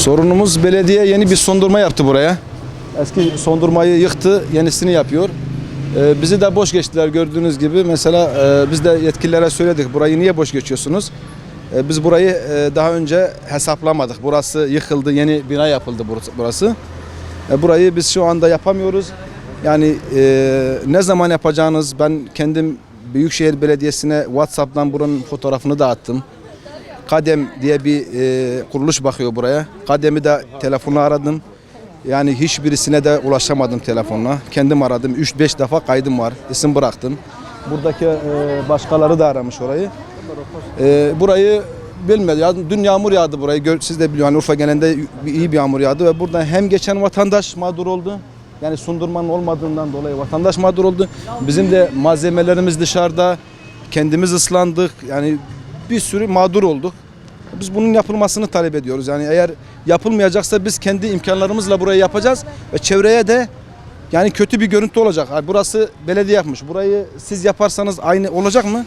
Sorunumuz belediye yeni bir sondurma yaptı buraya. Eski sondurmayı yıktı, yenisini yapıyor. Ee, bizi de boş geçtiler gördüğünüz gibi. Mesela e, biz de yetkililere söyledik burayı niye boş geçiyorsunuz? E, biz burayı e, daha önce hesaplamadık. Burası yıkıldı, yeni bina yapıldı burası-. E, burayı biz şu anda yapamıyoruz. Yani e, ne zaman yapacağınız ben kendim Büyükşehir Belediyesi'ne WhatsApp'tan buranın fotoğrafını da attım. Kadem diye bir e, kuruluş bakıyor buraya. Kadem'i de telefonla aradım. Yani hiçbirisine de ulaşamadım telefonla. Kendim aradım. 3-5 defa kaydım var. İsim bıraktım. Buradaki e, başkaları da aramış orayı. E, burayı bilmedi. Dün yağmur yağdı burayı. Siz de biliyorsunuz Urfa genelinde iyi bir yağmur yağdı ve burada hem geçen vatandaş mağdur oldu. Yani sundurmanın olmadığından dolayı vatandaş mağdur oldu. Bizim de malzemelerimiz dışarıda. Kendimiz ıslandık. Yani bir sürü mağdur olduk. Biz bunun yapılmasını talep ediyoruz. Yani eğer yapılmayacaksa biz kendi imkanlarımızla burayı yapacağız ve çevreye de yani kötü bir görüntü olacak. Ha, Burası belediye yapmış. Burayı siz yaparsanız aynı olacak mı?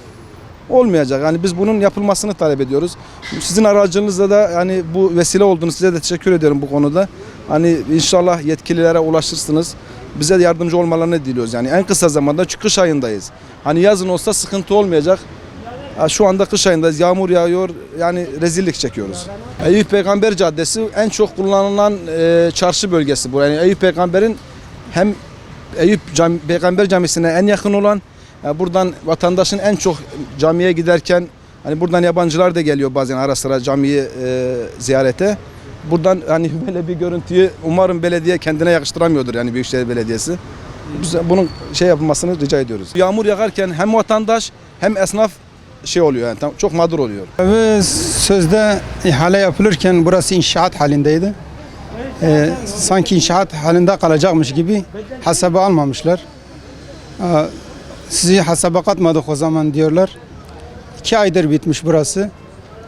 Olmayacak. Yani biz bunun yapılmasını talep ediyoruz. Sizin aracınızla da yani bu vesile olduğunuz size de teşekkür ediyorum bu konuda. Hani inşallah yetkililere ulaşırsınız. Bize yardımcı olmalarını diliyoruz. Yani en kısa zamanda çünkü kış ayındayız. Hani yazın olsa sıkıntı olmayacak. Şu anda kış ayındayız. Yağmur yağıyor. Yani rezillik çekiyoruz. Eyüp Peygamber Caddesi en çok kullanılan e, çarşı bölgesi bu. Yani Eyüp Peygamber'in hem Eyüp Peygamber Camisi'ne en yakın olan e, buradan vatandaşın en çok camiye giderken hani buradan yabancılar da geliyor bazen ara sıra camiyi e, ziyarete. Buradan hani böyle bir görüntüyü umarım belediye kendine yakıştıramıyordur yani Büyükşehir Belediyesi. Biz bunun şey yapılmasını rica ediyoruz. Yağmur yağarken hem vatandaş hem esnaf şey oluyor yani tam- çok mağdur oluyor. Ve sözde ihale yapılırken burası inşaat halindeydi. Ee, sanki inşaat halinde kalacakmış gibi hesaba almamışlar. Aa, sizi hesaba katmadık o zaman diyorlar. İki aydır bitmiş burası.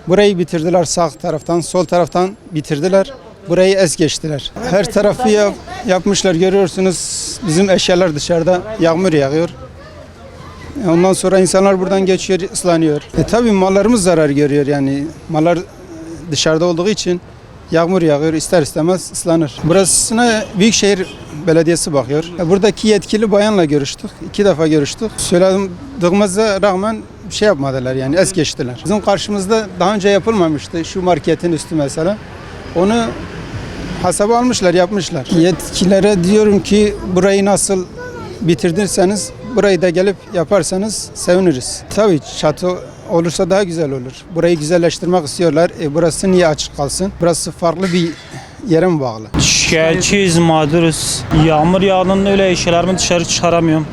Burayı bitirdiler sağ taraftan, sol taraftan bitirdiler. Burayı es geçtiler. Her tarafı yap- yapmışlar görüyorsunuz. Bizim eşyalar dışarıda yağmur yağıyor. Ondan sonra insanlar buradan geçiyor, ıslanıyor. E tabii mallarımız zarar görüyor yani. Mallar dışarıda olduğu için yağmur yağıyor ister istemez ıslanır. Burasına Büyükşehir Belediyesi bakıyor. E, Buradaki yetkili bayanla görüştük. iki defa görüştük. Söylediğimize rağmen bir şey yapmadılar yani es geçtiler. Bizim karşımızda daha önce yapılmamıştı şu marketin üstü mesela. Onu hesaba almışlar, yapmışlar. Yetkililere diyorum ki burayı nasıl bitirdirseniz burayı da gelip yaparsanız seviniriz. Tabii çatı olursa daha güzel olur. Burayı güzelleştirmek istiyorlar. E burası niye açık kalsın? Burası farklı bir yere mi bağlı? Şikayetçiyiz, mağduruz. Yağmur yağdığında öyle eşyalarımı dışarı çıkaramıyorum.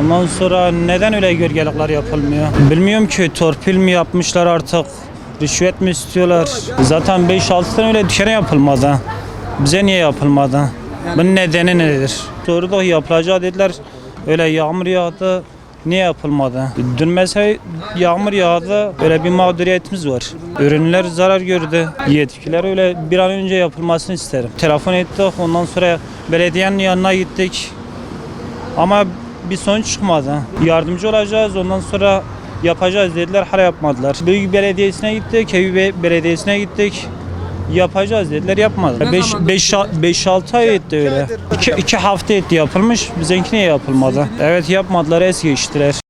Ondan sonra neden öyle gölgelikler yapılmıyor? Bilmiyorum ki torpil mi yapmışlar artık? Rüşvet mi istiyorlar? Zaten 5-6 sene öyle dükkanı yapılmadı. Bize niye yapılmadı? Bunun nedeni nedir? Doğru da yapılacağı dediler. Öyle yağmur yağdı. Niye yapılmadı? Dün mesela yağmur yağdı. Öyle bir mağduriyetimiz var. Ürünler zarar gördü. Yetkililer öyle bir an önce yapılmasını isterim. Telefon ettik. Ondan sonra belediyenin yanına gittik. Ama bir sonuç çıkmadı. Yardımcı olacağız. Ondan sonra yapacağız dediler. Hala yapmadılar. Büyük belediyesine gittik. Eyüp Belediyesi'ne gittik. Yapacağız dediler yapmadılar. 5-6 ay etti öyle. 2 hafta etti yapılmış. Bizimki niye yapılmadı? Evet yapmadılar es geçtiler.